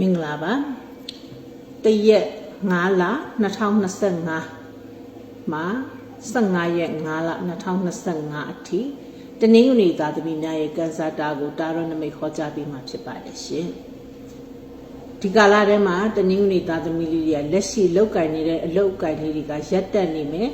မင်္ဂလာပါတရက်5လ2025မှာ15ရက်5လ2025အထိတနင်္ဂနွေသားသမီးများရဲ့ကန်ဆာတာကိုတာရောနမိတ်ခေါ်ကြပေးမှာဖြစ်ပါတယ်ရှင်ဒီကာလထဲမှာတနင်္ဂနွေသားသမီးလေးတွေကလက်ရှိလောက်ကင်နေတဲ့အလုပ်ကင်လေးတွေကရက်တက်နေမယ်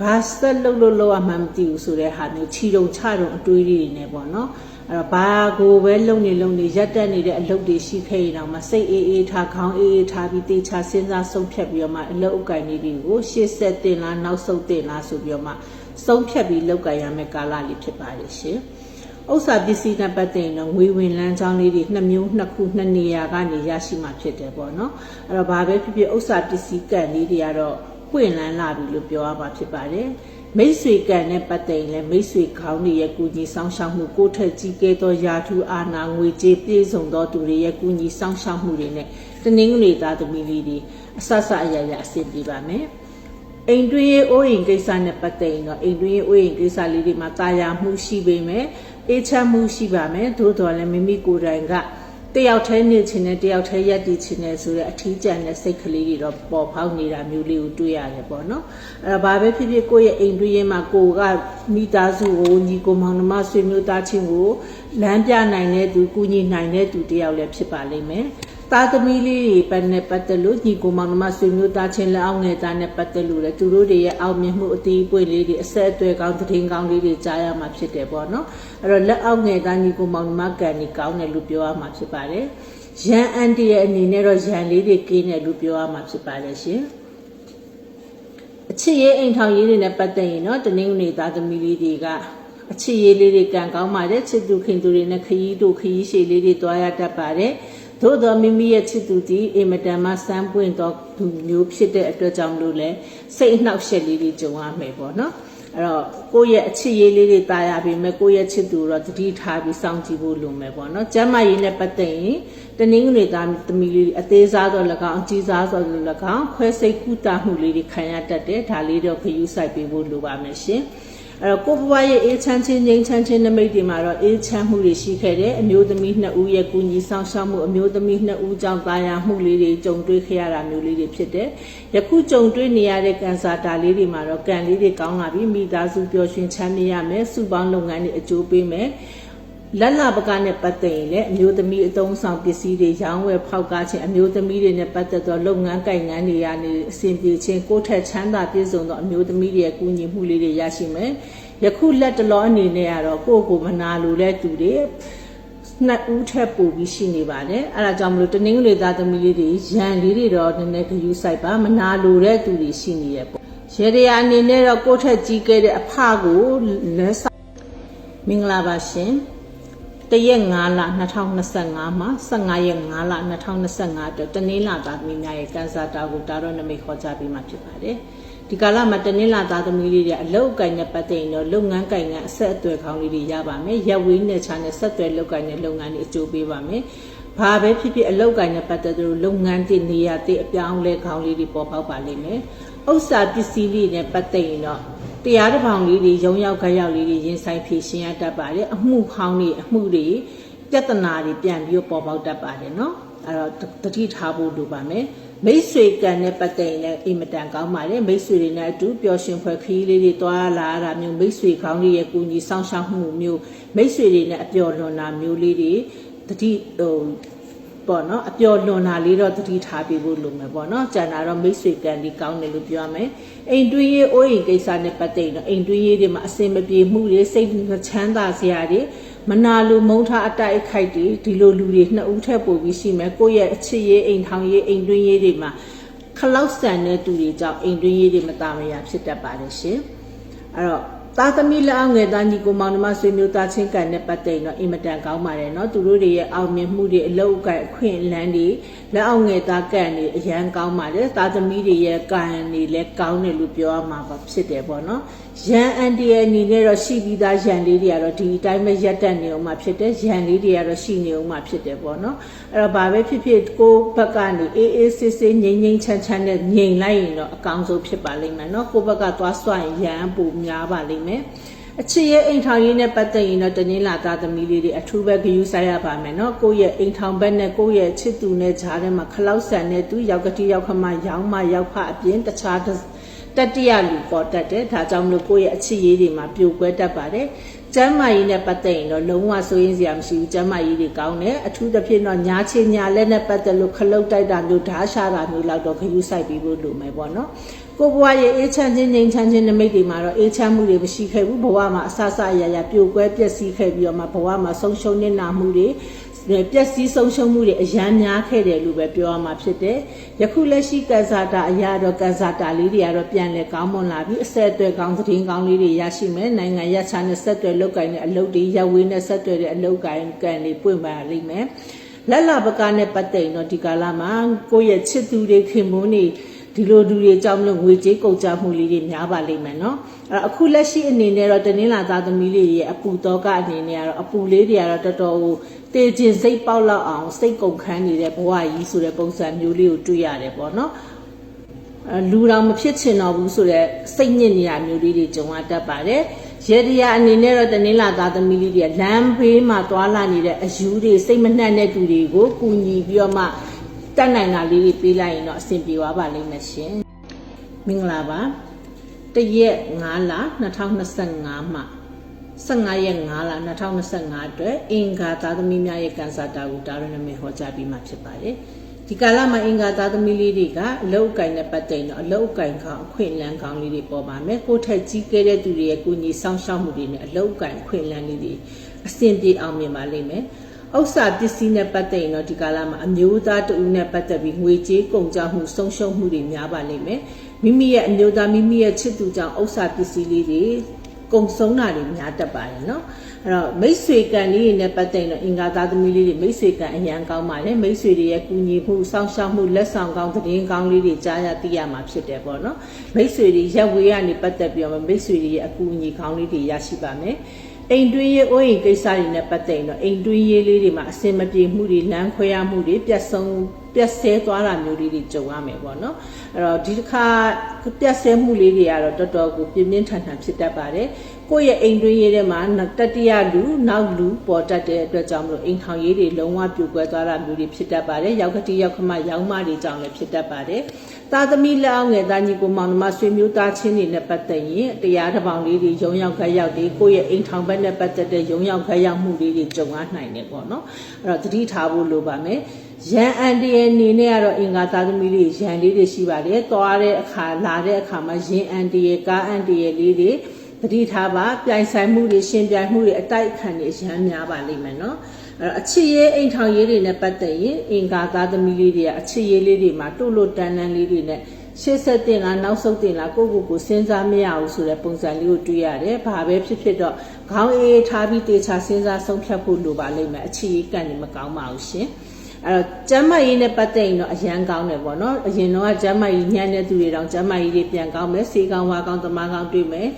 ဘာဆက်လုပ်လို့လောက်မှမသိဘူးဆိုတဲ့ဟာမျိုးခြီတုံချတုံအတွေးလေးတွေနဲ့ပေါ့နော် အဲ့တော့ဘာကိုပဲလုံနေလုံနေရက်တက်နေတဲ့အလုပ်တွေရှိခဲ့ရင်တော့မစိတ်အေးအေးထားခေါင်းအေးအေးထားပြီးတေချာစဉ်းစားဆုံးဖြတ်ပြီးတော့မှအလုပ်အကင်လေးတွေကိုရှေ့ဆက်တင်လားနောက်ဆုတ်တင်လားဆိုပြီးတော့မှဆုံးဖြတ်ပြီးလောက်ကင်ရမယ့်ကာလလေးဖြစ်ပါတယ်ရှင်ဥစ္စာပစ္စည်းနဲ့ပတ်သက်ရင်တော့ငွေဝင်လန်းချောင်းလေးတွေနှစ်မျိုးနှစ်ခုနှစ်နေရာကနေရရှိမှာဖြစ်တယ်ပေါ့နော်အဲ့တော့ဘာပဲဖြစ်ဖြစ်ဥစ္စာပစ္စည်းကံလေးတွေကတော့ပွင့်လန်းလာပြီလို့ပြောရမှာဖြစ်ပါတယ် မိတ်ဆွေကံနဲ့ပတ်သက်ရင်လည်းမိတ်ဆွေခေါင်းတွေရဲ့ကုညီဆောင်ရှောက်မှုကိုထက်ကြီးကဲသောယာထူးအာနာငွေကြေးပြည့်စုံသောသူတွေရဲ့ကုညီဆောင်ရှောက်မှုတွေနဲ့တနင်္ဂနွေသားသမီးလေးတွေအဆဆအရရအဆင်ပြေပါမယ်အိမ်တွင်းရေးအိုးအိမ်ကိစ္စနဲ့ပတ်သက်ရင်တော့အိမ်တွင်းရေးအိုးအိမ်ကိစ္စလေးတွေမှာတာယာမှုရှိပေမဲ့အေးချမ်းမှုရှိပါမယ်သို့တော်လည်းမိမိကိုယ်တိုင်က တယောက်တည်းနေချင်တယ်တယောက်တည်းရက်တည်ချင်တယ်ဆိုတဲ့အထီးကျန်တဲ့စိတ်ကလေးတွေတော့ပေါ်ပေါက်နေတာမျိုးလေးကိုတွေ့ရတယ်ပေါ့နော်အဲ့တော့ဘာပဲဖြစ်ဖြစ်ကိုယ့်ရဲ့အိမ်တွင်းရေးမှာကိုကမိသားစုကိုညီကိုမောင်နှမဆွေမျိုးသားချင်းကိုလမ်းပြနိုင်တဲ့သူကူညီနိုင်တဲ့သူတယောက်လည်းဖြစ်ပါလိမ့်မယ် သားသမီးလေးတွေပတ်နဲ့ပတ်သက်လို့ညီကိုမောင်နှမဆွေမျိုးသားချင်းလက်အောက်ငယ်သားနဲ့ပတ်သက်လို့လည်းသူတို့တွေရဲ့အောင်မြင်မှုအသေးအပွေလေးတွေအဆက်အသွယ်ကောင်းသတင်းကောင်းလေးတွေကြားရမှာဖြစ်တယ်ပေါ့နော်အဲ့တော့လက်အောက်ငယ်သားညီကိုမောင်နှမကန်ဒီကောင်းတယ်လို့ပြောရမှာဖြစ်ပါတယ်ရန်အန်တီရဲ့အနေနဲ့တော့ရန်လေးတွေကင်းတယ်လို့ပြောရမှာဖြစ်ပါတယ်ရှင်အချစ်ရေးအိမ်ထောင်ရေးတွေနဲ့ပတ်သက်ရင်တော့တနင်္ဂနွေသားသမီးလေးတွေကအချစ်ရေးလေးတွေကံကောင်းပါတယ်ချစ်သူခင်သူတွေနဲ့ခရီးတို့ခရီးရှည်လေးတွေတွားရတတ်ပါတယ် သို့တော်မိမိရဲ့ချစ်သူဒီအင်မတန်မှစမ်းပွင့်သောသူမျိုးဖြစ်တဲ့အတွက်ကြောင့်လို့လဲစိတ်အနှောက်အယှက်လေးတွေကြုံရမယ်ပေါ့နော်အဲ့တော့ကိုယ့်ရဲ့အချစ်ရေးလေးတွေတာယာပြီးမဲ့ကိုယ့်ရဲ့ချစ်သူတော့တတိထားပြီးစောင့်ကြည့်ဖို့လိုမယ်ပေါ့နော်ကျမ်းမာရေးနဲ့ပတ်သက်ရင်တနင်္ဂနွေသားသမီးလေးအသေးစားတော့၎င်းအကြီးစားတော့၎င်းခွဲစိတ်ကုသမှုလေးတွေခံရတတ်တယ်ဒါလေးတော့ခရူးဆိုင်ပေးဖို့လိုပါမယ်ရှင် အဲ့တော့ကိုဘွားရဲ့အေးချမ်းချင်းငြိမ်းချမ်းချင်းနမိတ်တွေမှာတော့အေးချမ်းမှုတွေရှိခဲ့တယ်အမျိုးသမီးနှစ်ဦးရဲ့ကုညီဆောင်ရှောက်မှုအမျိုးသမီးနှစ်ဦးကြောင့်တာယာမှုလေးတွေကြုံတွေ့ခဲ့ရတာမျိုးလေးတွေဖြစ်တယ်ယခုကြုံတွေ့နေရတဲ့ကန်ဆာတာလေးတွေမှာတော့ကံလေးတွေကောင်းလာပြီးမိသားစုပျော်ရွှင်ချမ်းမြေ့ရမယ်စုပေါင်းလုပ်ငန်းတွေအကျိုးပေးမယ် လက်လာပကနဲ့ပတ်သက်ရင်လည်းအမျိုးသမီးအသုံးဆောင်ပစ္စည်းတွေရောင်းဝယ်ဖောက်ကားခြင်းအမျိုးသမီးတွေနဲ့ပတ်သက်သောလုပ်ငန်းကိုင်ငန်းတွေရနေအစဉ်ပြေခြင်းကိုယ်ထက်ချမ်းသာပြည့်စုံသောအမျိုးသမီးတွေရဲ့ကူညီမှုလေးတွေရရှိမယ်ယခုလက်တလောအနေနဲ့ကတော့ကိုယ့်ကိုမနာလိုတဲ့သူတွေနှစ်ဦးထက်ပိုပြီးရှိနေပါတယ်အဲဒါကြောင့်မလို့တနင်္ဂနွေသားသမီးလေးတွေရန်လေးတွေတော့နည်းနည်းဂယူးဆိုင်ပါမနာလိုတဲ့သူတွေရှိနေရပေါ့ရေရရာအနေနဲ့တော့ကိုယ့်ထက်ကြီးခဲ့တဲ့အဖကိုလက်ဆောင်မင်္ဂလာပါရှင် တရက်5လ2025မှာ15ရက်5လ2025အတွက်တနင်္လာသားသမီးများရဲ့ကန်ဆာတာကိုတာတော့နမိတ်ခေါ်ကြပြီးမှဖြစ်ပါတယ်ဒီကာလမှာတနင်္လာသားသမီးလေးတွေအလုတ်အကင်နဲ့ပတ်သက်ရင်တော့လုပ်ငန်းကင်ကအဆက်အသွယ်ကောင်းလေးတွေရပါမယ်ရက်ဝေးနဲ့ချာနဲ့ဆက်သွယ်လုပ်ကင်တဲ့လုပ်ငန်းတွေအကျိုးပေးပါမယ်ဘာပဲဖြစ်ဖြစ်အလုတ်ကင်နဲ့ပတ်သက်သူလုပ်ငန်းတည်နေရတဲ့အပြောင်းလဲကောင်းလေးတွေပေါ်ပေါက်ပါလိမ့်မယ်ဥစ္စာပစ္စည်းလေးနဲ့ပတ်သက်ရင်တော့ တရားတစ်ပောင်လေးတွေရုံရောက်ခရောက်လေးတွေရင်ဆိုင်ဖြည့်ရှင်းရတတ်ပါတယ်အမှုဟောင်းတွေအမှုတွေပြဿနာတွေပြန်ပြီးပေါ်ပေါက်တတ်ပါတယ်နော်အဲ့တော့တတိထားဖို့လိုပါမယ်မိတ်ဆွေကံနဲ့ပတ်သက်ရင်လည်းအင်မတန်ကောင်းပါတယ်မိတ်ဆွေတွေနဲ့အတူပျော်ရွှင်ဖွယ်ခရီးလေးတွေတွားလာတာမျိုးမိတ်ဆွေကောင်းလေးရဲ့ကူညီဆောင်ရှောက်မှုမျိုးမိတ်ဆွေတွေနဲ့အပျော်လွန်တာမျိုးလေးတွေတတိဟို ပေါ့နော်အပျော်လွန်တာလေးတော့တတိထားပြီးဖို့လိုမယ်ပေါ့နော်ကျန်တာတော့မိတ်ဆွေကံဒီကောင်းတယ်လို့ပြောရမယ်အိမ်တွင်းရေးအိုးအိမ်ကိစ္စနဲ့ပတ်သက်ရင်တော့အိမ်တွင်းရေးတွေမှာအစင်မပြေမှုတွေစိတ်ချမ်းသာစရာတွေမနာလိုမုန်းထားအတိုက်အခိုက်တွေဒီလိုလူတွေနှစ်ဦးထက်ပိုပြီးရှိမယ်ကိုယ့်ရဲ့အချစ်ရေးအိမ်ထောင်ရေးအိမ်တွင်းရေးတွေမှာခလောက်ဆန်တဲ့သူတွေကြောင့်အိမ်တွင်းရေးတွေမတာမယာဖြစ်တတ်ပါတယ်ရှင်အဲ့တော့ သားသမီးလက်အောက်ငယ်သားညီကိုမောင်နှမဆွေမျိုးသားချင်းကန်နဲ့ပတ်သက်ရင်တော့အင်မတန်ကောင်းပါတယ်နော်သူတို့တွေရဲ့အောင်မြင်မှုတွေအလောက်အကဲအခွင့်အလန်းတွေလက်အောက်ငယ်သားကန်တွေအရန်ကောင်းပါတယ်သားသမီးတွေရဲ့ကန်တွေလည်းကောင်းတယ်လို့ပြောရမှာပါဖြစ်တယ်ပေါ့နော် ရန်အန်တီရဲ့အနေနဲ့တော့ရှိပြီးသားရန်လေးတွေကတော့ဒီအတိုင်းပဲရက်တက်နေအောင်မှဖြစ်တယ်ရန်လေးတွေကတော့ရှိနေအောင်မှဖြစ်တယ်ပေါ့နော်အဲ့တော့ဘာပဲဖြစ်ဖြစ်ကိုဘက်ကနေအေးအေးဆေးဆေးငြိမ်ငြိမ်ချမ်းချမ်းနဲ့ငြိမ်လိုက်ရင်တော့အကောင်းဆုံးဖြစ်ပါလိမ့်မယ်နော်ကိုဘက်ကသွားစွရင်ရန်ပူများပါလိမ့်မယ်အချစ်ရဲ့အိမ်ထောင်ရေးနဲ့ပတ်သက်ရင်တော့တင်းလာသားသမီးလေးတွေအထူးပဲဂရုစိုက်ရပါမယ်နော်ကိုယ့်ရဲ့အိမ်ထောင်ဘက်နဲ့ကိုယ့်ရဲ့ချစ်သူနဲ့ကြားထဲမှာခလောက်ဆန်နဲ့သူရောက်ကတိရောက်ခမရောက်မရောက်ဖအပြင်တခြား တစ်တတိယလူပေါ်တတ်တယ်ဒါကြောင့်မလို့ကိုယ့်ရဲ့အချစ်ရေးတွေမှာပြိုကွဲတတ်ပါတယ်ကျမ်းမာရေးနဲ့ပတ်သက်ရင်တော့လုံးဝစိုးရင်စရာမရှိဘူးကျမ်းမာရေးတွေကောင်းတယ်အထူးသဖြင့်တော့ညာချင်ညာလက်နဲ့ပတ်သက်လို့ခလုတ်တိုက်တာမျိုးဓာရှာတာမျိုးလောက်တော့ဂရုစိုက်ပြီးဖို့လိုမယ်ပေါ့နော်ကိုဘွားရဲ့အေးချမ်းခြင်းငြိမ်းချမ်းခြင်းနမိတ်တွေမှာတော့အေးချမ်းမှုတွေမရှိခဲ့ဘူးဘဝမှာအဆအဆအရာရာပြိုကွဲပျက်စီးခဲ့ပြီးတော့မှဘဝမှာဆုံးရှုံးနေတာမှုတွေ ပျက်စီးဆုံးရှုံးမှုတွေအများများခဲ့တယ်လို့ပဲပြောရမှာဖြစ်တယ်။ယခုလက်ရှိကန်ဆာတာအရာတော့ကန်ဆာတာလေးတွေကတော့ပြန်လဲကောင်းမွန်လာပြီးအဆက်အသွယ်ကောင်းသတင်းကောင်းလေးတွေရရှိမယ်။နိုင်ငံရခြားနဲ့ဆက်သွယ်လုပ်ကိုင်တဲ့အလုပ်တွေရဝေးနဲ့ဆက်သွယ်တဲ့အလုပ်ကိုင်ကန်တွေပွင့်ပါလိမ့်မယ်။လက်လာပကနဲ့ပတ်သက်ရင်တော့ဒီကာလမှာကိုယ့်ရဲ့ချစ်သူတွေခင်မွန်းတွေ ဒီလိုလူတွေကြောင့်မလို့ငွေကြေးကုန်ကြမှုလေးတွေများပါလိမ့်မယ်နော်အဲ့အခုလက်ရှိအနေနဲ့တော့တနင်္လာသားသမီးလေးရဲ့အပူတော့ကအနေနဲ့ကတော့အပူလေးတွေကတော့တော်တော်ဟိုတေကျင်စိတ်ပေါက်လောက်အောင်စိတ်ကုန်ခန်းနေတဲ့ဘဝကြီးဆိုတဲ့ပုံစံမျိုးလေးကိုတွေ့ရတယ်ပေါ့နော်အဲလူတော်မဖြစ်ချင်တော့ဘူးဆိုတော့စိတ်ညစ်နေတာမျိုးလေးတွေကြုံရတတ်ပါတယ်ရေတရာအနေနဲ့တော့တနင်္လာသားသမီးလေးတွေလမ်းဘေးမှာသွာလာနေတဲ့အယူတွေစိတ်မနှံ့တဲ့သူတွေကိုကူညီပြီးတော့မှ တတ်နိုင်တာလေးတွေပေးလိုက်ရင်တော့အဆင်ပြေသွားပါလိမ့်မယ်ရှင်မင်္ဂလာပါတရက်9လ2025မှာ15ရက်9လ2025အတွက်အင်္ဂါသားသမီးများရဲ့ကန်ဆာတာကိုတာရဏမေဟောကြားပြီးမှဖြစ်ပါတယ်ဒီကာလမှာအင်္ဂါသားသမီးလေးတွေကအလုတ်အကင်နဲ့ပတ်သက်တော့အလုတ်အကင်ကောင်းအခွင့်အလမ်းကောင်းလေးတွေပေါ်ပါမယ်ကိုယ်ထက်ကြီးခဲ့တဲ့သူတွေရဲ့ကိုညီဆောင်ရှောက်မှုတွေနဲ့အလုတ်အကင်အခွင့်အလမ်းလေးတွေအဆင်ပြေအောင်မြင်ပါလိမ့်မယ် ဥစ္စာပစ္စည်းနဲ့ပတ်သက်ရင်တော့ဒီကာလမှာအမျိုးသားတူနဲ့ပတ်သက်ပြီးငွေကြေးကုန်ကြမှုဆုံးရှုံးမှုတွေများပါလိမ့်မယ်မိမိရဲ့အမျိုးသားမိမိရဲ့ချစ်သူကြောင့်ဥစ္စာပစ္စည်းလေးတွေကုံဆုံးတာတွေများတတ်ပါတယ်เนาะအဲ့တော့မိတ်ဆွေကံလေးတွေနဲ့ပတ်သက်ရင်တော့အင်္ဂါသားသမီးလေးတွေမိတ်ဆွေကံအရန်ကောင်းပါတယ်မိတ်ဆွေတွေရဲ့ကူညီမှုစောင့်ရှောက်မှုလက်ဆောင်ကောင်းသတင်းကောင်းလေးတွေကြားရသိရမှာဖြစ်တယ်ပေါ့နော်မိတ်ဆွေတွေရက်ဝေးကနေပတ်သက်ပြီးတော့မိတ်ဆွေတွေရဲ့အကူအညီကောင်းလေးတွေရရှိပါမယ် အိမ်တွင်းရေးအိုးအိမ်ကိစ္စတွေနဲ့ပတ်သက်ရင်တော့အိမ်တွင်းရေးလေးတွေမှာအစင်မပြေမှုတွေလမ်းခွဲရမှုတွေပြတ်ဆုံးပြတ်ဆဲသွားတာမျိုးလေးတွေကြုံရမယ်ပေါ့နော်အဲ့တော့ဒီတစ်ခါပြတ်ဆဲမှုလေးတွေကတော့တော်တော်ကိုပြင်းပြင်းထန်ထန်ဖြစ်တတ်ပါတယ်ကိုယ့်ရဲ့အိမ်တွင်းရေးထဲမှာတတိယလူနောက်လူပေါ်တတ်တဲ့အတွက်ကြောင့်မလို့အိမ်ထောင်ရေးတွေလုံးဝပြိုကွဲသွားတာမျိုးတွေဖြစ်တတ်ပါတယ်ရောက်ကတိရောက်ခမရောင်းမတွေကြောင့်လည်းဖြစ်တတ်ပါတယ် သားသမီးလက်အောက်ငယ်သားညီကိုမောင်နှမဆွေမျိုးသားချင်းတွေနဲ့ပတ်သက်ရင်တရားတစ်ပေါင်လေးတွေရုံရောက်ခက်ရောက်တွေကိုယ့်ရဲ့အိမ်ထောင်ဘက်နဲ့ပတ်သက်တဲ့ရုံရောက်ခက်ရောက်မှုလေးတွေကြုံရနိုင်တယ်ပေါ့နော်အဲ့တော့သတိထားဖို့လိုပါမယ်ရန်အန်တရဲ့နေနဲ့ကတော့အင်္ဂါသားသမီးလေးရန်လေးတွေရှိပါတယ်။သွားတဲ့အခါလာတဲ့အခါမှာရင်အန်တရဲ့ကားအန်တရဲ့လေးတွေသတိထားပါပြိုင်ဆိုင်မှုတွေရှင်ပြိုင်မှုတွေအတိုက်အခံတွေရန်များပါလိမ့်မယ်နော်။ အဲ့တော့အချစ်ရေးအိမ်ထောင်ရေးတွေနဲ့ပတ်သက်ရင်အင်္ဂါသားသမီးလေးတွေကအချစ်ရေးလေးတွေမှာတို့လို့တန်းတန်းလေးတွေနဲ့ရှေ့ဆက်တင်လားနောက်ဆုတ်တင်လားကိုကိုကိုစဉ်းစားမရဘူးဆိုတဲ့ပုံစံလေးကိုတွေ့ရတယ်။ဘာပဲဖြစ်ဖြစ်တော့ခေါင်းအေးထားပြီးတေချာစဉ်းစားဆုံးဖြတ်ဖို့လိုပါလိမ့်မယ်။အချစ်ရေးကံနေမကောင်းပါဘူးရှင်။ အဲ့တော့ကျမ်းမာရေးနဲ့ပတ်သက်ရင်တော့အရန်ကောင်းတယ်ပေါ့နော်အရင်တော့ကျမ်းမာရေးညံ့တဲ့သူတွေတောင်ကျမ်းမာရေးတွေပြန်ကောင်းမယ်စေကောင်းဝါကောင်းတမကောင်းတွေ့မယ်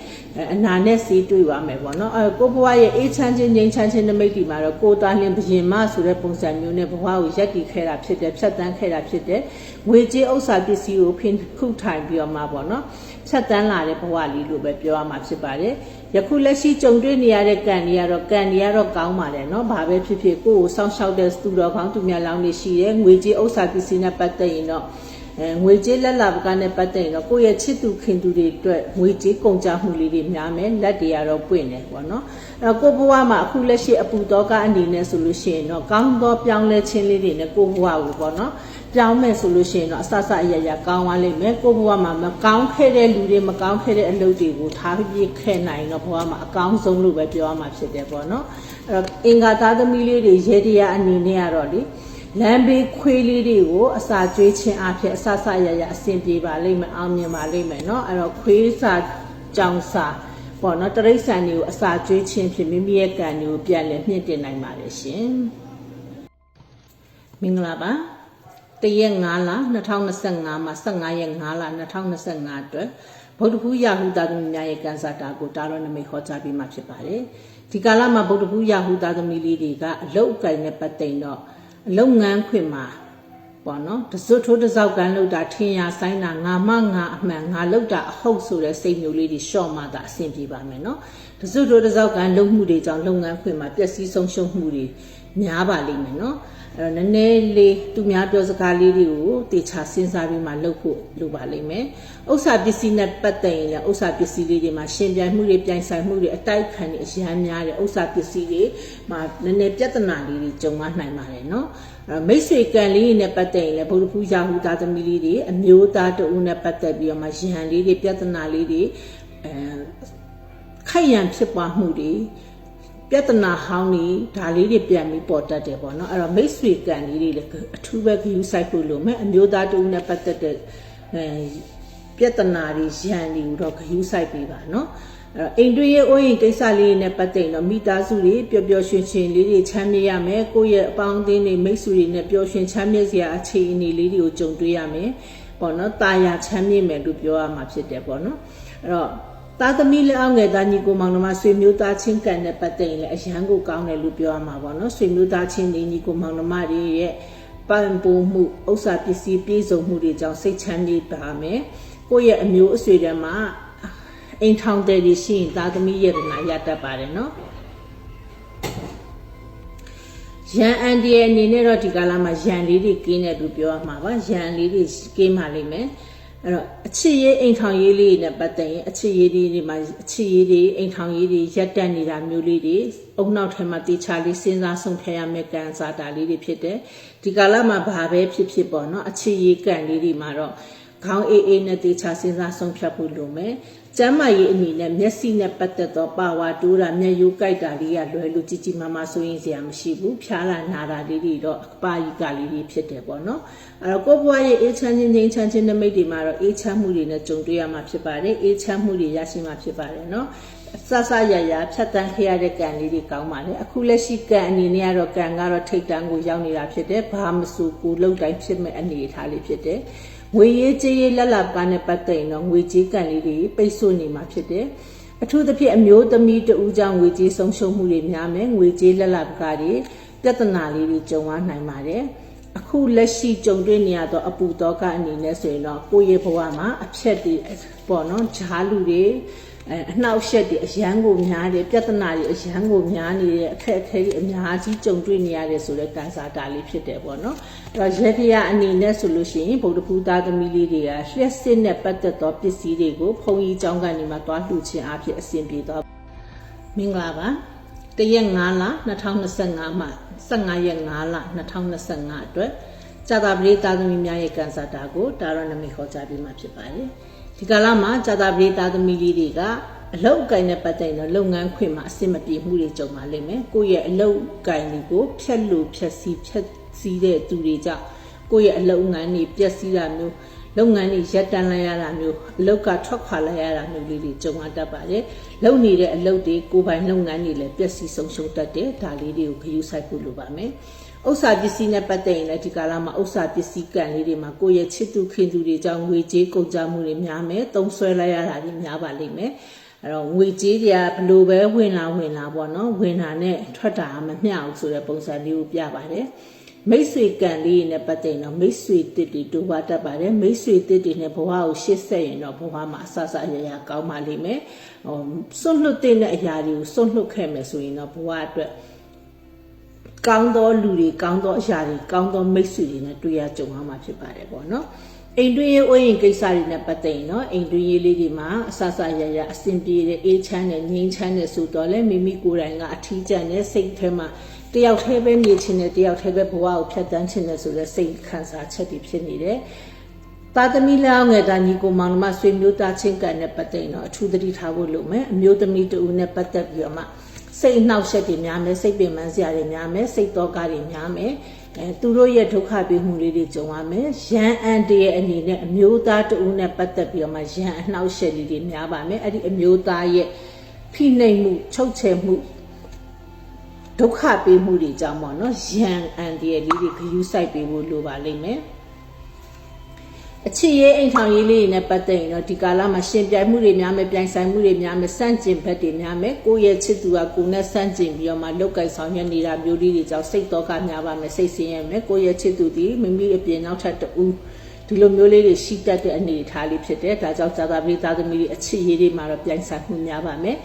အနာနဲ့စေတွေ့ပါမယ်ပေါ့နော်အဲကိုဘွားရဲ့အေးချမ်းခြင်းငြိမ်းချမ်းခြင်းနမိတ်ဒီမှာတော့ကိုသားလင်းဘရင်မဆိုတဲ့ပုံစံမျိုးနဲ့ဘဝကိုရက်တည်ခဲ့တာဖြစ်တယ်ဖြတ်တန်းခဲ့တာဖြစ်တယ်ငွေကြေးဥစ္စာပစ္စည်းကိုဖင်ခုထိုင်ပြီးတော့မှပေါ့နော်ဖြတ်တန်းလာတဲ့ဘဝလေးလို့ပဲပြောရမှာဖြစ်ပါတယ် ယခုလက်ရှိကြုံတွေ့နေရတဲ့ကံတွေကတော့ကံတွေကတော့ကောင်းပါတယ်เนาะဘာပဲဖြစ်ဖြစ်ကိုယ့်ကိုစောင့်ရှောက်တဲ့သူတော်ကောင်းသူများလောင်းနေရှိတယ်ငွေကြေးဥစ္စာပစ္စည်းနဲ့ပတ်သက်ရင်တော့အဲငွေကြေးလက်လာပကနဲ့ပတ်သက်ရင်တော့ကိုယ့်ရဲ့ချစ်သူခင်သူတွေအတွက်ငွေကြေးကုန်ကြမှုလေးတွေများမယ်လက်တွေကတော့ပွင့်တယ်ပေါ့နော်အဲကိုဘဝမှာအခုလက်ရှိအပူတော့ကအနေနဲ့ဆိုလို့ရှိရင်တော့ကောင်းသောပြောင်းလဲခြင်းလေးတွေနဲ့ကိုဘဝကိုပေါ့နော် ပြောင်းမယ်ဆိုလို့ရှိရင်တော့အဆဆအရရကောင်းသွားလိမ့်မယ်ကိုဘဝမှာမကောင်းခဲ့တဲ့လူတွေမကောင်းခဲ့တဲ့အလုပ်တွေကိုထားပြည့်ခဲ့နိုင်တော့ဘဝမှာအကောင်းဆုံးလို့ပဲပြောရမှာဖြစ်တယ်ပေါ့နော်အဲ့တော့အင်္ဂါသားသမီးလေးတွေရေတရားအနေနဲ့ကတော့လေလမ်းဘေးခွေးလေးတွေကိုအစာကျွေးခြင်းအဖြစ်အဆဆအရရအဆင်ပြေပါလိမ့်မယ်အောင်မြင်ပါလိမ့်မယ်နော်အဲ့တော့ခွေးစာကြောင်စာပေါ့နော်တရိษံတွေကိုအစာကျွေးခြင်းဖြင့်မိမိရဲ့ကံတွေကိုပြန်လည်မြင့်တင်နိုင်ပါတယ်ရှင်မင်္ဂလာပါ တရက်9လ2025မှာ15ရက်9လ2025အတွက်ဗုဒ္ဓဘူးရာဟုသားသမီးများရဲ့ကံစားတာကိုတာရောနမိတ်ဟောကြားပြီးမှဖြစ်ပါတယ်ဒီကာလမှာဗုဒ္ဓဘူးရာဟုသားသမီးလေးတွေကအလုတ်အကင်နဲ့ပတ်သက်တော့အလုံငန်းခွင့်မှာပေါ့နော်တစွတ်ထိုးတစ်စောက်ကန်လောက်တာထင်ရဆိုင်တာငါမငါအမှန်ငါလောက်တာအဟုတ်ဆိုတဲ့စိတ်မျိုးလေးတွေရှော့မှသာအဆင်ပြေပါမယ်နော်တစွတ်ထိုးတစ်စောက်ကန်လုံမှုတွေကြောင့်လုပ်ငန်းခွင်မှာပျက်စီးဆုံးရှုံးမှုတွေများပါလိမ့်မယ်နော်အဲ့တော့ နည်းနည်းလေးသူများပြောစကားလေးတွေကိုတေချာစဉ်းစားပြီးမှလုပ်ဖို့လိုပါလိမ့်မယ်ဥစ္စာပစ္စည်းနဲ့ပတ်သက်ရင်လည်းဥစ္စာပစ္စည်းလေးတွေမှာရှင်ပြိုင်မှုတွေပြိုင်ဆိုင်မှုတွေအတိုက်ခံတွေအရန်များတယ်ဥစ္စာပစ္စည်းတွေမှာနည်းနည်းပြဿနာလေးတွေကြုံရနိုင်ပါတယ်နော်အဲ့မိတ်ဆွေကံလေးနဲ့ပတ်သက်ရင်လည်းဘုရားဖူးရာဟုသားသမီးလေးတွေအမျိုးသားတဦးနဲ့ပတ်သက်ပြီးတော့မှရဟန်လေးတွေပြဿနာလေးတွေအဲခိုက်ရန်ဖြစ်ပွားမှုတွေ ပြဿနာဟောင်းတွေဒါလေးတွေပြန်ပြီးပေါ်တတ်တယ်ပေါ့နော်အဲ့တော့မိတ်ဆွေကံလေးတွေလည်းအထူးပဲဂရုစိုက်ဖို့လိုမယ်အမျိုးသားတဦးနဲ့ပတ်သက်တဲ့အဲပြဿနာတွေရန်တွေကိုတော့ဂရုစိုက်ပေးပါနော်အဲ့တော့အိမ်တွင်းရဲ့အိုးရင်ကိစ္စလေးတွေနဲ့ပတ်သက်ရင်တော့မိသားစုတွေပျော်ပျော်ရွှင်ရွှင်လေးတွေချမ်းမြေ့ရမယ်ကိုယ့်ရဲ့အပေါင်းအသင်းတွေမိတ်ဆွေတွေနဲ့ပျော်ရွှင်ချမ်းမြေ့စရာအခြေအနေလေးတွေကိုကြုံတွေ့ရမယ်ပေါ့နော်တာယာချမ်းမြေ့မယ်လို့ပြောရမှာဖြစ်တယ်ပေါ့နော်အဲ့တော့ သားသမီးလက်အောက်ငယ်သားညီကိုမောင်နှမဆွေမျိုးသားချင်းကံနဲ့ပတ်သက်ရင်လည်းအရန်ကိုကောင်းတယ်လို့ပြောရမှာပေါ့နော်ဆွေမျိုးသားချင်းညီကိုမောင်နှမတွေရဲ့ပန်ပိုးမှုဥစ္စာပစ္စည်းပြည့်စုံမှုတွေကြောင့်စိတ်ချမ်းမြေ့ပါမယ်ကိုယ့်ရဲ့အမျိုးအဆွေတွေမှာအိမ်ထောင်တဲ့တွေရှိရင်သားသမီးရဲ့ဗနာရတတ်ပါတယ်နော်ရန်အန်ဒီရဲ့အနေနဲ့တော့ဒီကာလမှာရန်လေးတွေကင်းတယ်လို့ပြောရမှာပါရန်လေးတွေကင်းပါလိမ့်မယ် အဲ့တော့အချစ်ရေးအိမ်ထောင်ရေးလေးနဲ့ပတ်သက်ရင်အချစ်ရေးလေးတွေမှာအချစ်ရေးတွေအိမ်ထောင်ရေးတွေရက်တက်နေတာမျိုးလေးတွေအုံနောက်ထဲမှာတေချာလေးစဉ်းစားဆုံးဖြတ်ရမယ့်ကံစားတာလေးတွေဖြစ်တယ်ဒီကာလမှာဘာပဲဖြစ်ဖြစ်ပေါ့နော်အချစ်ရေးကံလေးတွေမှာတော့ခေါင်းအေးအေးနဲ့တေချာစဉ်းစားဆုံးဖြတ်ဖို့လိုမယ် ကျမ်းမာရေးအနေနဲ့မျက်စိနဲ့ပတ်သက်သောပါဝါတိုးတာမျက်ယိုးကြိုက်တာလေးကလွယ်လို့ကြီးကြီးမားမားဆိုရင်စရာမရှိဘူးဖျားလာနာတာလေးတွေတော့အပါယိကလေးတွေဖြစ်တယ်ပေါ့နော်အဲ့တော့ကိုယ့်ဘဝရဲ့အေးချမ်းခြင်းငြိမ်းချမ်းခြင်းနမိတ်တွေမှာတော့အေးချမ်းမှုတွေနဲ့ကြုံတွေ့ရမှာဖြစ်ပါတယ်အေးချမ်းမှုတွေရရှိမှာဖြစ်ပါတယ်နော်ဆဆရရဖြတ်တန်းခရတဲ့ကံလေးတွေကောင်းပါလေအခုလက်ရှိကံအနေနဲ့ကတော့ကံကတော့ထိတ်တန်းကိုရောက်နေတာဖြစ်တယ်ဘာမဆိုကိုလုံတိုင်းဖြစ်မဲ့အနေအထားလေးဖြစ်တယ် ငွေရေးကြေးရေးလက်လက်ပါနဲ့ပတ်သက်ရင်တော့ငွေကြေးကံလေးတွေပိတ်ဆို့နေမှာဖြစ်တယ်အထူးသဖြင့်အမျိုးသမီးတဦးကြောင့်ငွေကြေးဆုံးရှုံးမှုတွေများမယ်ငွေကြေးလက်လက်ပကားတွေပြဿနာလေးတွေကြုံရနိုင်ပါတယ်အခုလက်ရှိကြုံတွေ့နေရတော့အပူတော့ကအနေနဲ့ဆိုရင်တော့ကိုယ့်ရဲ့ဘဝမှာအဖြက်တွေပေါ့နော်ဂျားလူတွေ အနှောက်အယှက်တွေအရန်ကိုများတယ်ပြဿနာတွေအရန်ကိုများနေတဲ့အခက်အခဲတွေအများကြီးကြုံတွေ့နေရတယ်ဆိုတော့ကန်ဆာတာလေးဖြစ်တယ်ပေါ့နော်အဲ့တော့ရေတရအနေနဲ့ဆိုလို့ရှိရင်ဗုဒ္ဓဘုရားသမီးလေးတွေကလျှက်စစ်နဲ့ပတ်သက်သောပစ္စည်းတွေကိုဘုံကြီးကျောင်းကနေမှသွားလှူခြင်းအဖြစ်အဆင်ပြေသွားမင်္ဂလာပါတရက်9လ2025မှ15ရက်9လ2025အတွက်ကြာသပတေးတာသမီများရဲ့ကန်ဆာတာကိုတာရဏမီခေါ်ကြပြီးမှဖြစ်ပါတယ်။ ဒီကာလမှာဇာတာပရိသသမီးလေးတွေကအလုတ်ကိုင်နဲ့ပတ်သက်ရင်တော့လုပ်ငန်းခွင်မှာအဆင်မပြေမှုတွေကြုံပါလိမ့်မယ်ကိုယ့်ရဲ့အလုတ်ကိုင်တွေကိုဖြတ်လို့ဖြတ်စီဖြတ်စီတဲ့သူတွေကြောင့်ကိုယ့်ရဲ့အလုပ်ငန်းတွေပျက်စီးတာမျိုးလုပ်ငန်းတွေရပ်တန့်လိုက်ရတာမျိုးအလုပ်ကထွက်ခွာလိုက်ရတာမျိုးလေးတွေကြုံရတတ်ပါတယ်လုပ်နေတဲ့အလုပ်တွေကိုယ်ပိုင်လုပ်ငန်းတွေလည်းပျက်စီးဆုံးရှုံးတတ်တယ်ဒါလေးတွေကိုဂရုစိုက်ဖို့လိုပါမယ် ဥစ္စာပစ္စည်းနဲ့ပတ်သက်ရင်လည်းဒီကာလမှာဥစ္စာပစ္စည်းကံလေးတွေမှာကိုယ့်ရဲ့ချစ်သူခင်သူတွေကြောင့်ငွေကြေးကုန်ကြမှုတွေများမယ်သုံးဆွဲလိုက်ရတာတွေများပါလိမ့်မယ်အဲ့တော့ငွေကြေးတွေကဘလို့ပဲဝင်လာဝင်လာပေါ့နော်ဝင်တာနဲ့ထွက်တာမမျှဘူးဆိုတဲ့ပုံစံလေးကိုပြပါတယ်မိတ်ဆွေကံလေးနဲ့ပတ်သက်ရင်တော့မိတ်ဆွေတစ်တွေတူပါတတ်ပါတယ်မိတ်ဆွေတစ်တွေနဲ့ဘဝကိုရှေ့ဆက်ရင်တော့ဘဝမှာအဆဆရရကောင်းပါလိမ့်မယ်ဟိုစွန့်လွတ်တဲ့အရာတွေကိုစွန့်လွတ်ခဲ့မယ်ဆိုရင်တော့ဘဝအတွက် ကောင်းသောလူတွေကောင်းသောအရာတွေကောင်းသောမိတ်ဆွေတွေနဲ့တွေ့ရကြုံရမှာဖြစ်ပါတယ်ပေါ့နော်အိမ်တွင်းရေးအိုးရင်ကိစ္စတွေနဲ့ပတ်သက်ရင်တော့အိမ်တွင်းရေးလေးတွေမှာအဆဆရရအဆင်ပြေတဲ့အေးချမ်းတဲ့ငြိမ်းချမ်းတဲ့ဆိုတော့လေမိမိကိုယ်တိုင်ကအထီးကျန်တဲ့စိတ်ထဲမှာတယောက်တည်းပဲနေချင်တယ်တယောက်တည်းပဲဘဝကိုဖြတ်တန်းချင်တယ်ဆိုတဲ့စိတ်ခံစားချက်တွေဖြစ်နေတယ်ပါသမီလောင်းငယ်တာညီကိုမောင်နှမဆွေမျိုးသားချင်းကန်နဲ့ပတ်သက်ရင်တော့အထူးသတိထားဖို့လိုမယ်အမျိုးသမီးတူနဲ့ပတ်သက်ပြီးတော့မှ စိတ်နှောက်ယှက်တွေများမယ်စိတ်ပင်ပန်းစရာတွေများမယ်စိတ်တော့ကားတွေများမယ်အဲသူတို့ရဲ့ဒုက္ခပေးမှုလေးတွေကြုံရမယ်ရန်အန်တရဲ့အနေနဲ့အမျိုးသားတူနဲ့ပတ်သက်ပြီးတော့မှရန်အနှောက်ယှက်လေးတွေများပါမယ်အဲ့ဒီအမျိုးသားရဲ့ဖိနှိပ်မှုချုပ်ချယ်မှုဒုက္ခပေးမှုတွေကြောင့်ပေါ့နော်ရန်အန်တရဲ့လေးတွေဂယူးဆိုင်ပေးဖို့လိုပါလိမ့်မယ် အချစ်ရေးအိမ်ထောင်ရေးလေးတွေနဲ့ပတ်သက်ရင်တော့ဒီကာလမှာရှင်ပြိုင်မှုတွေများမယ်ပြိုင်ဆိုင်မှုတွေများမယ်စန့်ကျင်ဘက်တွေများမယ်ကိုယ့်ရဲ့ချစ်သူကကိုယ်နဲ့စန့်ကျင်ပြီးတော့မှလောက်ကင်ဆောင်ရွက်နေတာမျိုးလေးတွေကြောင့်စိတ်တော့ကများပါမယ်စိတ်ဆင်းရဲမယ်ကိုယ့်ရဲ့ချစ်သူဒီမိမိအပြင်နောက်ထပ်တူဒီလိုမျိုးလေးတွေရှိတတ်တဲ့အနေအထားလေးဖြစ်တယ်ဒါကြောင့်ဇာတာပိသားသမီးတွေအချစ်ရေးတွေမှာတော့ပြိုင်ဆိုင်မှုများပါမယ်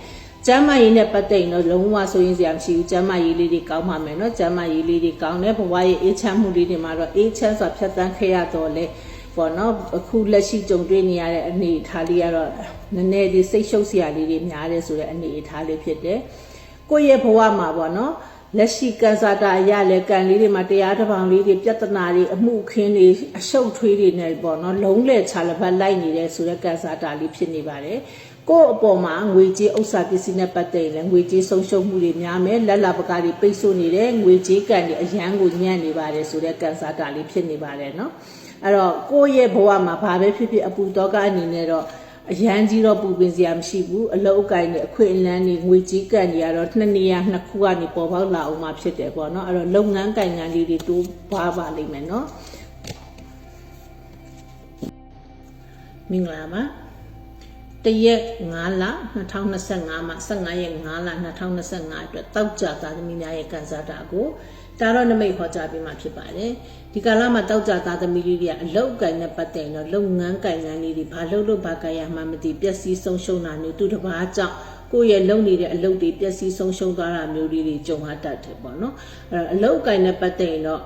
ကျမ်းမာရေးနဲ့ပတ်သက်ရင်တော့လုံးဝဆိုရင်စရာမရှိဘူးကျမ်းမာရေးလေးတွေကောင်းပါမယ်နော်ကျမ်းမာရေးလေးတွေကောင်းတယ်ဘဝရဲ့အေးချမ်းမှုလေးတွေမှာတော့အေးချမ်းစွာဖြတ်သန်းခဲ့ရတော့လေ ပေါ့နော်အခုလက်ရှိကြုံတွေ့နေရတဲ့အနေအထားလေးကတော့နည်းနည်းလေးစိတ်ရှုပ်စရာလေးတွေများတယ်ဆိုတဲ့အနေအထားလေးဖြစ်တယ်ကိုယ့်ရဲ့ဘဝမှာပေါ့နော်လက်ရှိကန်စာတာရလဲကန်လေးတွေမှာတရားတစ်ပောင်လေးတွေပြဿနာတွေအမှုခင်းတွေအရှုပ်ထွေးတွေနဲ့ပေါ့နော်လုံးလဲခြာလပတ်လိုက်နေတဲ့ဆိုတဲ့ကန်စာတာလေးဖြစ်နေပါတယ်ကို့အပေါ်မှာငွေကြေးဥစ္စာပစ္စည်းနဲ့ပတ်သက်ရင်လည်းငွေကြေးဆုံးရှုံးမှုတွေများမယ်လက်လာပကားတွေပိတ်ဆို့နေတယ်ငွေကြေးကန်တွေအရန်ကိုညံ့နေပါတယ်ဆိုတဲ့ကန်စာတာလေးဖြစ်နေပါတယ်နော် အဲ့တော့ကိုယ့်ရဲ့ဘဝမှာဘာပဲဖြစ်ဖြစ်အပူတော့ကအနေနဲ့တော့အရန်ကြီးတော့ပူပင်စရာမရှိဘူးအလောက်အကိုင်းနဲ့အခွင့်အလန်းတွေငွေကြီးကန်တွေကတော့နှစ်နေရာနှစ်ခုကနေပေါ်ပေါက်လာအောင်မှဖြစ်တယ်ပေါ့နော်အဲ့တော့လုပ်ငန်းကိုင်ငန်းလေးတွေတိုးပွားပါလိမ့်မယ်နော်မင်္ဂလာပါ တရက်5လ2025မှာ15ရက်5လ2025အတွက်တောက်ကြသားသမီးများရဲ့ကန်စာတာကိုတာတော့နမိတ်ခေါ်ကြပေးမှာဖြစ်ပါတယ်ဒီကာလမှာတောက်ကြသားသမီးလေးတွေကအလောက်ကိုင်နဲ့ပတ်သက်ရင်တော့လုပ်ငန်းကိုင်ငန်းလေးတွေဘာလုပ်လို့ဘာကိုင်ရမှမသိပျက်စီးဆုံးရှုံးတာမျိုးသူတစ်ပါးကြောင့်ကိုယ့်ရဲ့လုပ်နေတဲ့အလုပ်တွေပျက်စီးဆုံးရှုံးသွားတာမျိုးလေးတွေကြုံရတတ်တယ်ပေါ့နော်အဲ့တော့အလောက်ကိုင်နဲ့ပတ်သက်ရင်တော့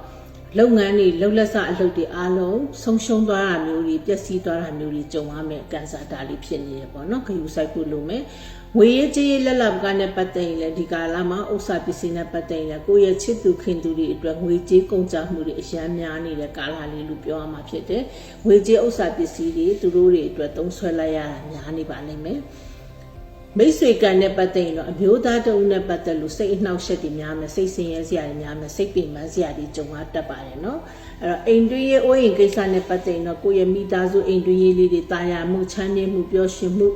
လုပ်ငန်းတွေလှုပ်လက်စအလုပ်တွေအားလုံးဆုံးရှုံးသွားတာမျိုးတွေပျက်စီးသွားတာမျိုးတွေကြုံရမယ်ကန်ဆာတာလေးဖြစ်နေတယ်ပေါ့နော်ခယူဆိုင်ဖို့လိုမယ်ငွေရေးကြေးရေးလက်လပ်ကနဲ့ပတ်သက်ရင်လည်းဒီကာလမှာဥစ္စာပစ္စည်းနဲ့ပတ်သက်ရင်လည်းကိုယ့်ရဲ့ချစ်သူခင်သူတွေအတွက်ငွေကြေးကုန်ကြမှုတွေအများများနေတဲ့ကာလလေးလို့ပြောရမှာဖြစ်တယ်ငွေကြေးဥစ္စာပစ္စည်းတွေသူတို့တွေအတွက်သုံးဆွဲလိုက်ရတာများနေပါလိမ့်မယ် မိတ်ဆွေကံနဲ့ပတ်သက်ရင်တော့အမျိုးသားတအုပ်နဲ့ပတ်သက်လို့စိတ်အနှောက်အယှက်တွေများမယ်စိတ်ဆင်းရဲစရာတွေများမယ်စိတ်ပင်ပန်းစရာတွေကြုံရတတ်ပါတယ်နော်အဲ့တော့အိမ်တွင်းရေးအိုးအိမ်ကိစ္စနဲ့ပတ်သက်ရင်တော့ကိုယ့်ရဲ့မိသားစုအိမ်တွင်းရေးလေးတွေတာယာမှုချမ်းမြေ့မှုပျော်ရွှင်မှု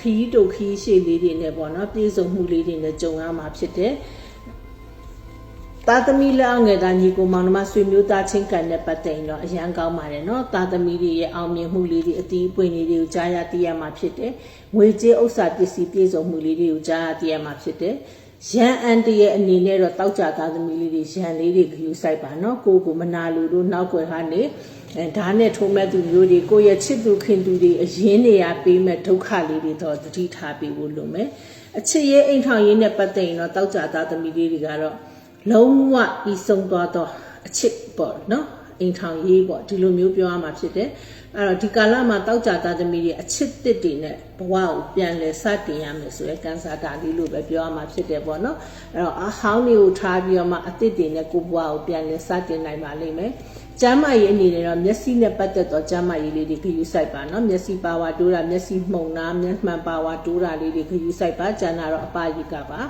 ခရီးတုတ်ခရီးရှည်လေးတွေနဲ့ပေါ့နော် ပြည့်စုံမှုလေးတွေနဲ့ကြုံရမှာဖြစ်တယ် သားသမီးလက်အောက်ငယ်သားညီကိုမောင်နှမဆွေမျိုးသားချင်းကန်နဲ့ပတ်သက်ရင်တော့အရန်ကောင်းပါတယ်နော်သားသမီးတွေရဲ့အောင်မြင်မှုလေးတွေအတီးအပွင့်လေးတွေကိုကြားရသိရမှာဖြစ်တယ်ငွေကြေးဥစ္စာပစ္စည်းပြည့်စုံမှုလေးတွေကိုကြားရသိရမှာဖြစ်တယ်ရန်အန်တရဲ့အနေနဲ့တော့တောက်ကြသားသမီးလေးတွေရန်လေးတွေဂယူဆိုင်ပါနော်ကိုကိုမနာလူတို့နောက်ွယ်ကနေအဲဓာတ်နဲ့ထိုးမဲ့သူမျိုးတွေကိုရဲ့ချစ်သူခင်သူတွေအရင်နေရပေးမဲ့ဒုက္ခလေးတွေတော့တတိထားပေးဖို့လိုမယ်အချစ်ရေးအိမ်ထောင်ရေးနဲ့ပတ်သက်ရင်တော့တောက်ကြသားသမီးလေးတွေကတော့ လုံးဝပြီးဆုံးသွားတော့အချစ်ပေါ့နော်အိမ်ထောင်ရေးပေါ့ဒီလိုမျိုးပြောရမှာဖြစ်တယ်အဲ့တော့ဒီကာလမှာတောက်ကြသားသမီးတွေအချစ်တစ်တွေနဲ့ဘဝကိုပြန်လဲစတင်ရမယ်ဆိုရဲကန်ဆာတာလေးလို့ပဲပြောရမှာဖြစ်တယ်ပေါ့နော်အဲ့တော့အဟောင်းတွေကိုထားပြီးတော့မှအသစ်တွေနဲ့ကိုဘဝကိုပြန်လဲစတင်နိုင်ပါလိမ့်မယ်ကျမ်းမာရေးအနေနဲ့တော့မျက်စိနဲ့ပတ်သက်သောကျမ်းမာရေးလေးတွေခယူဆိုင်ပါနော်မျက်စိပါဝါတိုးတာမျက်စိမှုန်တာမျက်မှန်ပါဝါတိုးတာလေးတွေခယူဆိုင်ပါကျန်တာတော့အပယိကပါ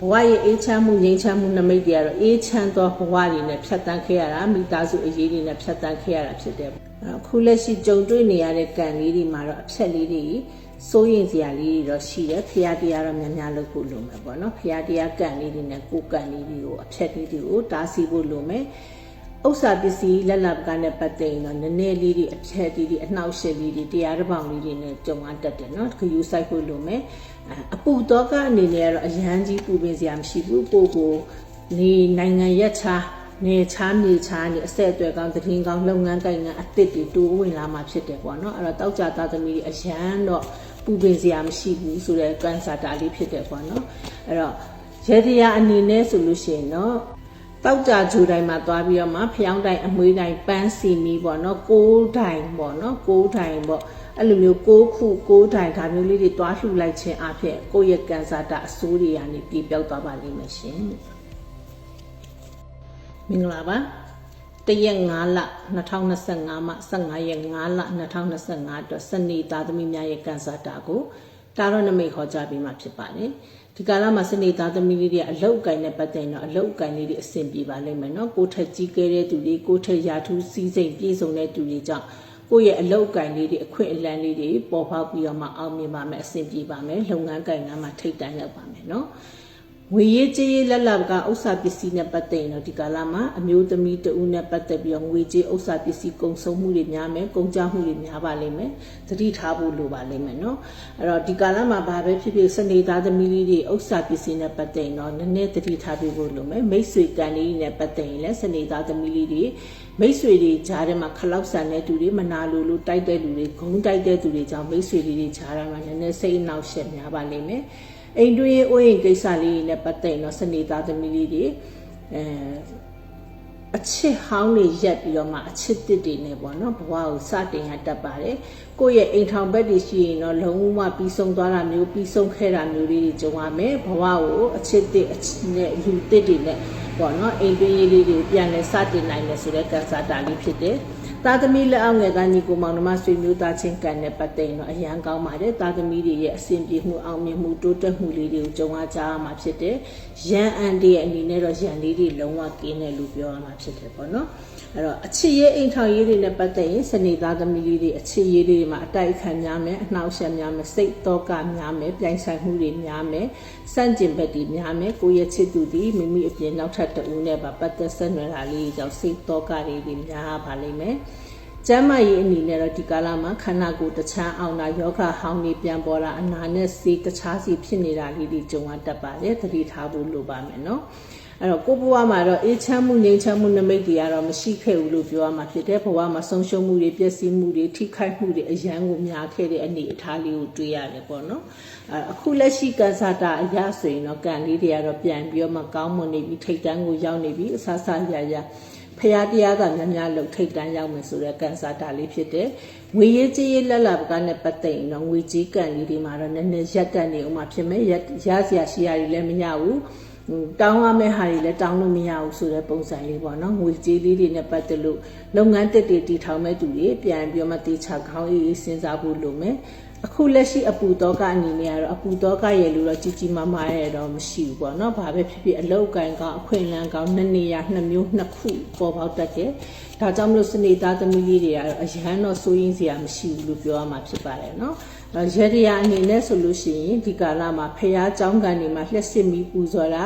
ဘဝရဲ့အေးချမ်းမှုငြိမ်းချမ်းမှုနမိတ်တွေကတော့အေးချမ်းသောဘဝတွေနဲ့ဖြတ်တန်းခဲ့ရတာမိသားစုအရေးတွေနဲ့ဖြတ်တန်းခဲ့ရတာဖြစ်တယ်အခုလက်ရှိကြုံတွေ့နေရတဲ့ကံလေးတွေမှာတော့အဖြက်လေးတွေစိုးရင်စရာလေးတွေတော့ရှိတယ်ဖရာတရားတော့များများလုပ်ဖို့လိုမယ်ပေါ့နော်ဖရာတရားကံလေးတွေနဲ့ကိုယ်ကံလေးတွေကိုအဖြက်လေးတွေကိုတားဆီးဖို့လိုမယ်ဥစ္စာပစ္စည်းလက်လပ်ကနဲ့ပတ်သက်ရင်တော့နည်းနည်းလေးတွေအဖြက်လေးတွေအနှောက်အယှက်လေးတွေတရားတစ်ပောင်လေးတွေနဲ့ကြုံရတတ်တယ်နော်ခယူဆိုင်ဖို့လိုမယ် အပူတော့ကအနေနဲ့ကတော့အရန်ကြီးပူပင်စရာမရှိဘူးပို့ကိုနေနိုင်ငံရက်ချာနေချားမြေချားနေအဆက်အသွယ်ကောင်းသတင်းကောင်းလုပ်ငန်းကိုင်ငန်းအသစ်တွေတိုးဝင်လာမှဖြစ်တယ်ပေါ့နော်အဲ့တော့တောက်ကြသားသမီးတွေအရန်တော့ပူပင်စရာမရှိဘူးဆိုတဲ့ကန်ဆာတာလေးဖြစ်တယ်ပေါ့နော်အဲ့တော့ရေတရားအနေနဲ့ဆိုလို့ရှိရင်တော့တောက်ကြဂျူတိုင်းမှာသွားပြီးတော့မှဖျောင်းတိုင်အမွေးတိုင်ပန်းစီမီပေါ့နော်ကိုးတိုင်ပေါ့နော်ကိုးတိုင်ပေါ့ အဲ့လိုမျိုးကိုးခုကိုးတိုင်ဒါမျိုးလေးတွေတွားလှူလိုက်ခြင်းအဖြစ်ကိုယ့်ရဲ့ကန်ဆာတာအဆိုးတွေကနေပြေပြောက်သွားပါလိမ့်မယ်ရှင်မင်္ဂလာပါတရက်5လ2025မှ15ရက်5လ2025အတွက်စနေသားသမီးများရဲ့ကန်ဆာတာကိုတာရောနမိတ်ခေါ်ကြပြီးမှဖြစ်ပါတယ်ဒီကာလမှာစနေသားသမီးလေးတွေအလုတ်အကင်နဲ့ပတ်သက်တော့အလုတ်အကင်လေးတွေအဆင်ပြေပါလိမ့်မယ်နော်ကိုထက်ကြီးကဲတဲ့သူတွေကိုထက်ရာထူးစီးစိမ်ပြေဆုံးတဲ့သူတွေကြောင့် ကိုယ့်ရဲ့အလုတ်အကင်လေးတွေအခွင့်အလမ်းလေးတွေပေါ်ပေါက်ပြီးတော့မှအောင်မြင်ပါမယ်အဆင်ပြေပါမယ်လုပ်ငန်းကင်ကမှထိတ်တန့်ရောက်ပါမယ်နော် ငွေရေးကြေးရေးလက်လပ်ကဥစ္စာပစ္စည်းနဲ့ပတ်သက်ရင်တော့ဒီကာလမှာအမျိုးသမီးတဦးနဲ့ပတ်သက်ပြီးတော့ငွေကြေးဥစ္စာပစ္စည်းကုန်ဆုံးမှုတွေများမယ်ကုန်ကြမှုတွေများပါလိမ့်မယ်သတိထားဖို့လိုပါလိမ့်မယ်เนาะအဲ့တော့ဒီကာလမှာဘာပဲဖြစ်ဖြစ်စနေသားသမီးလေးတွေဥစ္စာပစ္စည်းနဲ့ပတ်သက်ရင်တော့နည်းနည်းသတိထားပေးဖို့လိုမယ်မိတ်ဆွေကံလေးနဲ့ပတ်သက်ရင်လည်းစနေသားသမီးလေးတွေ မိတ်ဆွေတွေကြားထဲမှာခလောက်ဆန်တဲ့သူတွေမနာလိုလိုတိုက်တဲ့လူတွေဂုံတိုက်တဲ့သူတွေကြောင့်မိတ်ဆွေတွေကြားထဲမှာနည်းနည်းစိတ်အနှောက်အယှက်များပါလိမ့်မယ်အိမ်တွင်းအိုးအိမ်ကိစ္စလေးတွေနဲ့ပတ်သက်ရင်တော့စနေသားသမီးလေးတွေအဲအချစ်ဟောင်းတွေရက်ပြီးတော့မှအချစ်တစ်တွေနဲ့ပေါ့နော်ဘဝကိုစတင်ရတတ်ပါတယ်ကိုယ့်ရဲ့အိမ်ထောင်ဘက်တွေရှိရင်တော့လုံးဝပြီးဆုံးသွားတာမျိုးပြီးဆုံးခဲ့တာမျိုးလေးတွေကြုံရမယ်ဘဝကိုအချစ်တစ်အချစ်နဲ့လူတစ်တွေနဲ့ ပေါ့နော်အိမ်တွင်းရေးလေးတွေပြန်လဲစတင်နိုင်တယ်ဆိုတဲ့ကစားတာလေးဖြစ်တယ်သားသမီးလက်အောက်ငယ်ကညီကိုမောင်နှမဆွေမျိုးသားချင်းကံနဲ့ပတ်သက်ရင်တော့အရန်ကောင်းပါတယ်သားသမီးတွေရဲ့အဆင်ပြေမှုအောင်မြင်မှုတိုးတက်မှုလေးတွေကိုကြုံရကြရမှာဖြစ်တယ်ရန်အန်ဒီရဲ့အနေနဲ့တော့ရန်လေးတွေလုံးဝကင်းတယ်လို့ပြောရမှာဖြစ်တယ်ပေါ့နော်အဲ့တော့အချစ်ရေးအိမ်ထောင်ရေးတွေနဲ့ပတ်သက်ရင်စနေသားသမီးလေးတွေအချစ်ရေးလေးတွေမှာအတိုက်အခံများမယ်အနှောက်အယှက်များမယ်စိတ်တော့ကများမယ်ပြိုင်ဆိုင်မှုတွေများမယ်စန့်ကျင်ဘက်တွေများမယ်ကိုယ့်ရဲ့ချစ်သူဒီမိမိအပြင်နောက်ထပ်တဦးနဲ့ပါပတ်သက်ဆက်နွယ်တာလေးကြောင့်စိတ်တော့ကတွေတွေများပါလိမ့်မယ်ကျမ်းမာရေးအနေနဲ့တော့ဒီကာလမှာခန္ဓာကိုယ်တခြားအောင်တာယောဂဟောင်းတွေပြန်ပေါ်တာအနာနဲ့စေတခြားစီဖြစ်နေတာလေးတွေကြုံရတတ်ပါတယ်သတိထားဖို့လိုပါမယ်နော် အဲ့တော့ကိုဘဝမှာတော့အေးချမ်းမှုငြိမ်းချမ်းမှုနမိတ်တွေကတော့မရှိခဲ့ဘူးလို့ပြောရမှာဖြစ်တယ်ဘဝမှာဆုံးရှုံးမှုတွေပျက်စီးမှုတွေထိခိုက်မှုတွေအယံကိုများခဲ့တဲ့အနေအထားလေးကိုတွေ့ရတယ်ပေါ့နော်အဲ့အခုလက်ရှိကစားတာအရာဆိုရင်တော့ကံလေးတွေကတော့ပြန်ပြီးတော့မကောင်းမွန်နေပြီထိတ်တန်းကိုရောက်နေပြီအဆဆရရဖရာတရားကများများလှုပ်ထိတ်တန်းရောက်မယ်ဆိုတဲ့ကန်စာတာလေးဖြစ်တယ်။ငွေရေးကြေးရေးလက်လာပကနဲ့ပတ်သက်ရင်တော့ငွေကြေးကန်လေးတွေမှာတော့နည်းနည်းရက်တက်နေဦးမှာဖြစ်မယ်။ရရစရာရှိရတွေလည်းမရဘူး။ ဟိုတောင်းရမယ့်ဟာတွေလည်းတောင်းလို့မရဘူးဆိုတဲ့ပုံစံလေးပေါ့နော်။ငွေကြေးလေးတွေနဲ့ပတ်သက်လို့လုပ်ငန်းတက်တွေတည်ထောင်မဲ့သူတွေပြန်ပြီးတော့မှတေချာခေါင်းအေးအေးစဉ်းစားဖို့လိုမယ်။အခုလက်ရှိအပူတော့ကအနေနဲ့ကတော့အပူတော့ကရဲ့လို့တော့ကြီးကြီးမားမားရဲ့တော့မရှိဘူးပေါ့နော်။ဘာပဲဖြစ်ဖြစ်အလောက်ကန်ကောင်းအခွင့်အလမ်းကောင်းနှစ်နေရာနှစ်မျိုးနှစ်ခုပေါ်ပေါက်တတ်တယ်။ဒါကြောင့်မလို့စနေသားသမီးလေးတွေကတော့အရန်တော့စိုးရင်းစရာမရှိဘူးလို့ပြောရမှာဖြစ်ပါတယ်နော်။ အဲရရအနေနဲ့ဆိုလို့ရှိရင်ဒီကာလမှာဖះเจ้าကန်တွေမှာလှက်စစ်မီပူဇော်တာ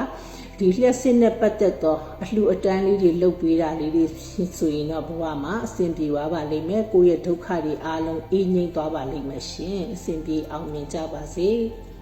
ဒီလျှက်စစ်နဲ့ပတ်သက်သောအလှအတန်းလေးတွေလုတ်ပေးတာလေးတွေဆိုရင်တော့ဘဝမှာအဆင်ပြေသွားပါလိမ့်မယ်ကိုယ့်ရဲ့ဒုက္ခတွေအားလုံးအေးငြိမ်းသွားပါလိမ့်မယ်ရှင်အဆင်ပြေအောင်မြင်ကြပါစေ။